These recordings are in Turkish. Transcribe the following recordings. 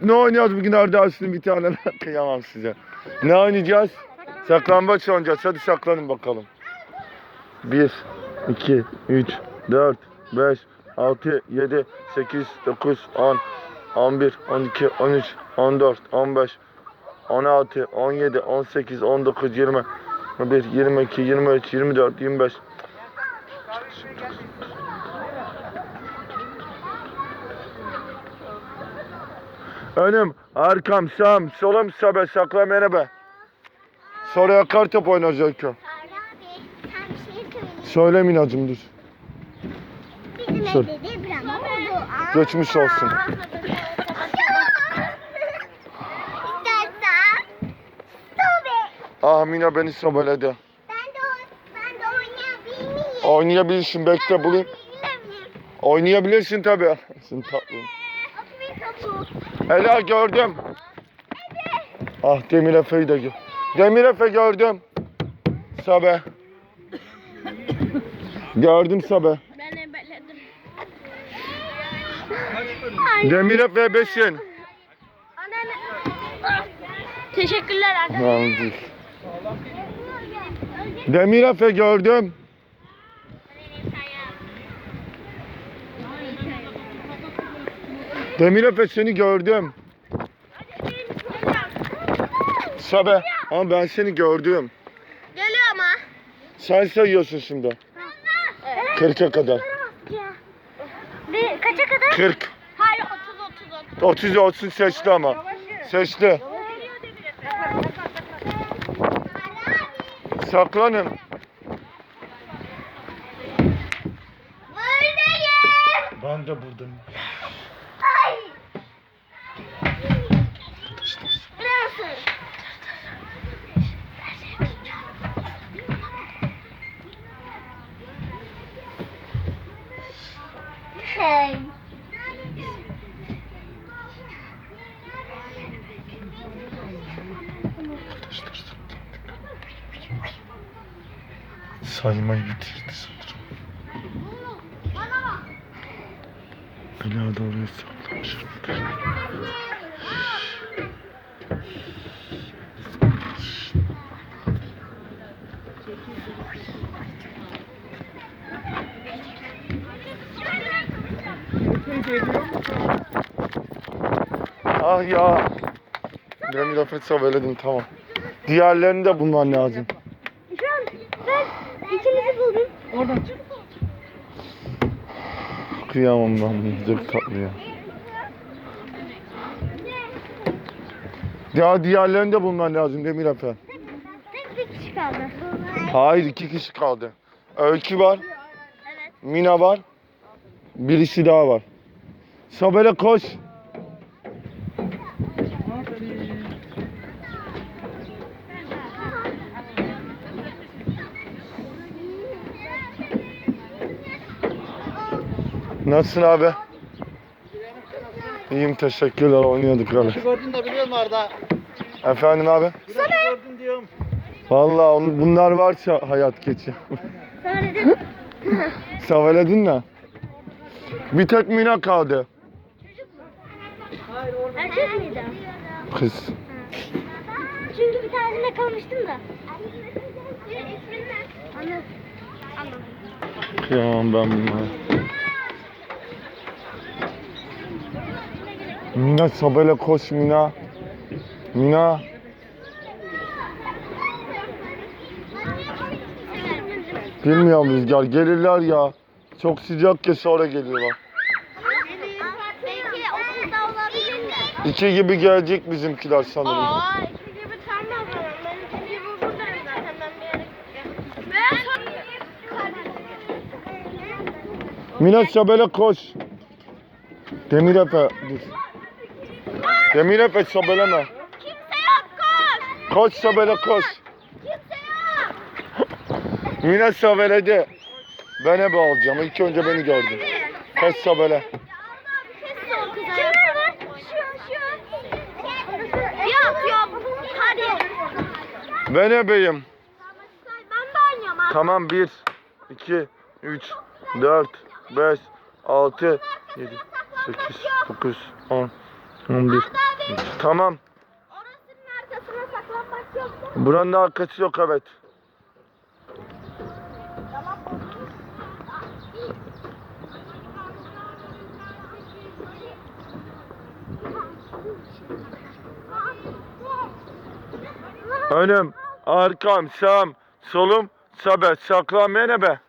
Ne oynayacağız bugün Arda bir tane kıyamam size. Ne oynayacağız? Saklambaç oynayacağız. Hadi saklanın bakalım. 1, 2, 3, 4, 5, 6, 7, 8, 9, 10, 11, 12, 13, 14, 15, 16, 17, 18, 19, 20, 21, 22, 23, 24, 25. Önüm, arkam, sağım, solum, sabe, sakla beni be. Sonra kartop oynayacak ki. Söyle. Minacım dur. Bizim evde deprem oldu. Aa. Geçmiş olsun. Ah Mina beni sobeledi. Ben de, ben de oynayabilir miyim? Oynayabilirsin bekle bulayım. Oynayabilirsin tabii. Sen tatlım. Ela gördüm. Ah Demir Efe'yi de gör. Demir Efe gördüm. Sabe. gördüm Sabe. Demir Efe besin. Teşekkürler değil. Demir Efe gördüm. Demir Efe seni gördüm. Sabe. Ama ben seni gördüm. Geliyor ama. Sen sayıyorsun şimdi. Evet. 40'a kadar. Bir kaça kadar? 40. Hayır 30 30 30 olsun seçti ama. Seçti. Saklanın. Buradayım. Ben de buradayım. Ay. Nasıl? Hey. Saymayı bitirdi sanırım. Ela Ah ya. Demir Afet söyledim tamam. Diğerlerini de bulman lazım. Şu an ben ikimizi buldum. Oradan çık. Kıyamam ben bunu. Çok tatlı ya. Ya diğerlerini de bulman lazım Demir Efe. Tek bir kişi kaldı. Hayır iki kişi kaldı. Öykü var. Evet. Mina var. Birisi daha var. Sobele koş. Nasılsın abi? İyiyim teşekkürler oynuyorduk öyle. Gördün de biliyor musun Arda? Efendim abi? Güneş gördün diyorum. Vallahi on- bunlar varsa hayat geçiyor. Söyledim. Saveledin mi? Bir tek Mina kaldı. Erkek miydi? Kız. Çünkü bir tanesinde kalmıştım da. Anladım. Anladım. Kıyamam ben bunlara. Mina Sabele koş Mina. Mina. Bilmiyorum Rüzgar gelirler ya. Çok sıcak ya sonra geliyorlar. Belki okulda olabilir mi? İki gibi gelecek bizimkiler sanırım. Aa, iki gibi tam yazarım. Ben iki gibi buradayım zaten. Ben bir yere Ben Mina Sabele koş. Demir Efe dur. Demir Efe Sabeleme. Kimse yok koş. Koş Sabele koş. Kimse yok. Mina Sabele'de. Ben ebe alacağım. İlk önce beni gördün. Koş Sabele. Kimler var? Şu, şu. Yok yok. Hadi. Ben abi. Tamam 1, 2, 3, 4, 5, 6, 7, 8, 9, 10, 11. Arda abi. Tamam. Buranın arkası yok evet. Önüm, arkam, sağım, solum, sabe. Saklanmaya ne be?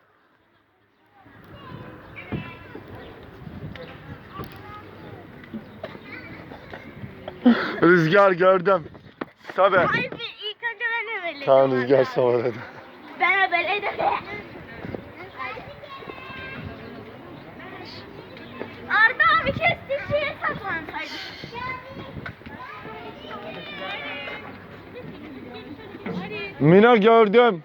Rüzgar gördüm. Sabe. Hayır ilk önce ben ebeledim. Tamam rüzgar savaladı. Ben Mina gördüm.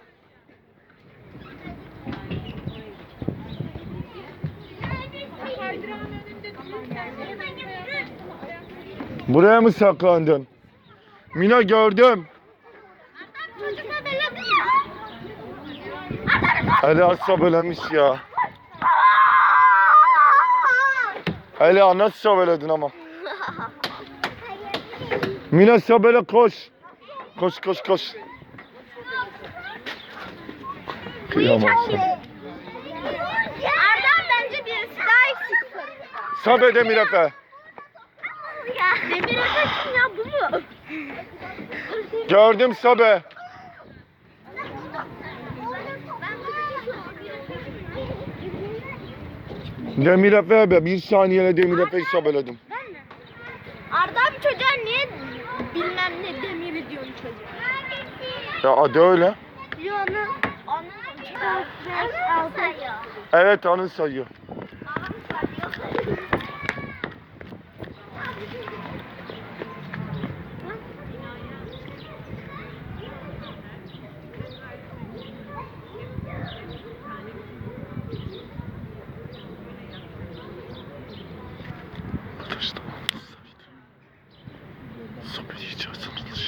Buraya mı saklandın? Mina gördüm. Ya. Ela sabelemiş ya. Ela nasıl sabeledin ama? Mina sabele koş. Koş koş koş. Kıyamam sana. Arda bence birisi daha eksik. Sabe Demir Efe. Ya. Demir Efe kim ya bu mu? Gördüm Sabe. Demir Efe be. Bir saniyede Demir Efe'yi sabeledim. Ben mi? Arda abi çocuğa niye bilmem ne demiri diyorsun çocuğa? Ya adı öyle. Diyor onu. Onu Onu sayıyor. Evet anı sayıyor.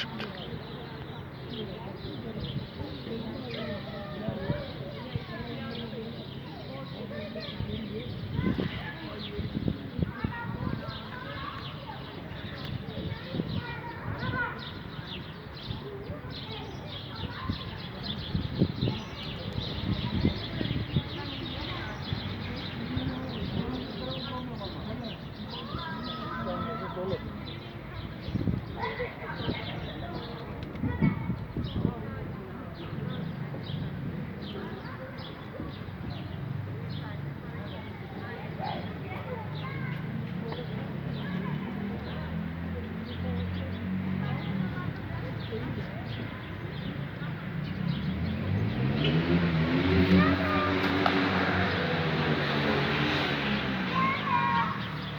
şimdi. Arda abi seni nasıl görmeyecek onlar? Ya. Sabe. Nasıl görecek?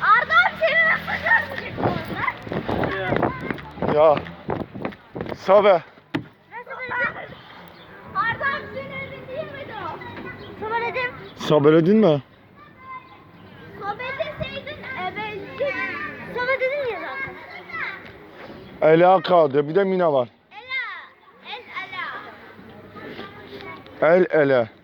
Arda abi senin evin değil miydi o? Sobeledim. Sabeledin mi? Sobeleseydin ebeldi. Sobe dedin ya zaten. Ela kaldı. Bir de Mina var. Ela. El Ela. El ele.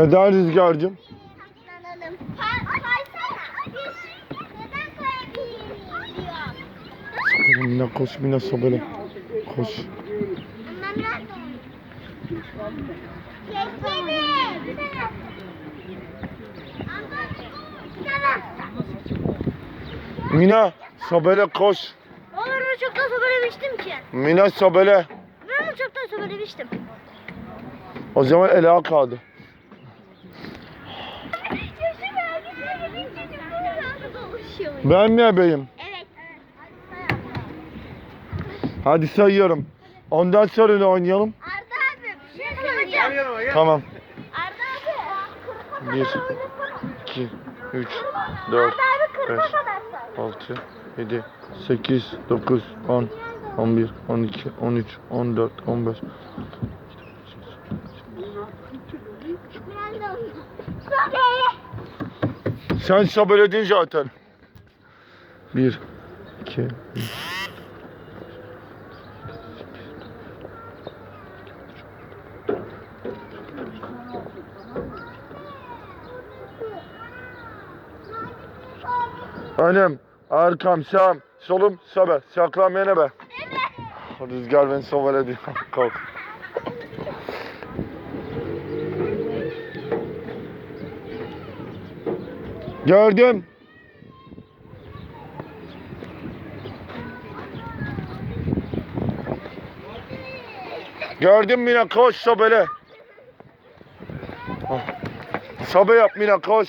Neden rüzgarcığım? Mina koş Mina sabele. Koş. Mina sabele koş. Olur mu çoktan sobelemiştim ki. Mina sabele. Ben onu çoktan sobelemiştim. O zaman Ela kaldı. Ben mi ebeyim? Evet. Hadi sayıyorum. Ondan sonra ne oynayalım? Arda abi bir şey söyleyeceğim. Tamam. Arda abi. Bir, iki, üç, dört, Arda abi kırma beş, kadar. 6, 7, 8, 9, 10, 11, 12, 13, 14, 15. Sen sabeledin zaten. Bir, iki, üç. Önüm, arkam, sağım, solum, sobe. Saklanmayana be. Rüzgar beni sobaledi. Kalk. Gördüm. Gördüm Mina koş sobele. Ah. Sobe yap Mina koş.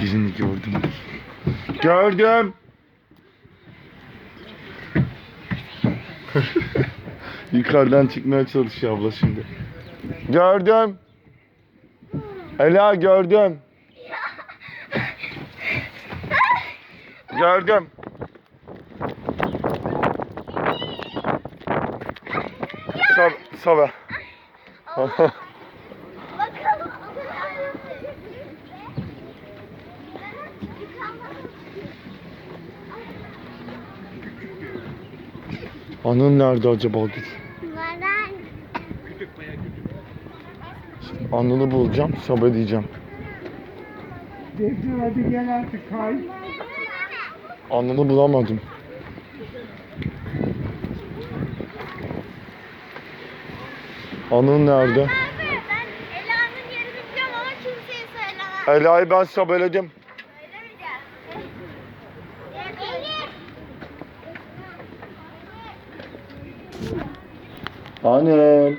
Birini gördüm. Gördüm. Yukarıdan çıkmaya çalışıyor abla şimdi. Gördüm. Ela gördüm. Gördüm. Sab Sabe. Anın nerede acaba dur. Anını bulacağım, Sabe diyeceğim. Defne hadi gel artık kay. Anını bulamadım. Anın nerede? Abi ben Ela'nın yerini biliyorum ama kimseye söylemem. Ela'yı ben sabeledim. Annem.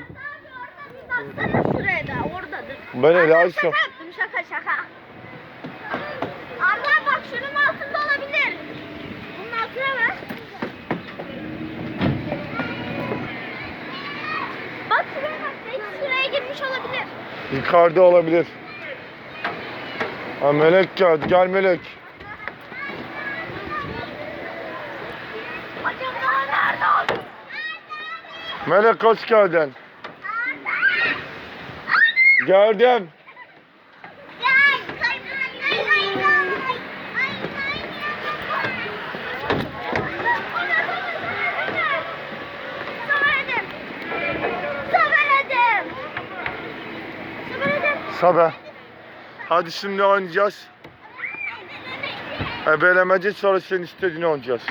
Baksana şuraya da oradadır. Ben Arda sa- şaka yaptım şaka şaka. Arda bak şunun altında olabilir. Bunun altına bak. Bak şuraya bak. Belki şuraya girmiş olabilir. Yukarıda olabilir. Ha melek geldi. Gel melek. Acaba nerede oldu? Melek hoş geldin. Gördüm. Sabe. Hadi şimdi oynayacağız. Ebelemece sonra senin istediğini oynayacağız.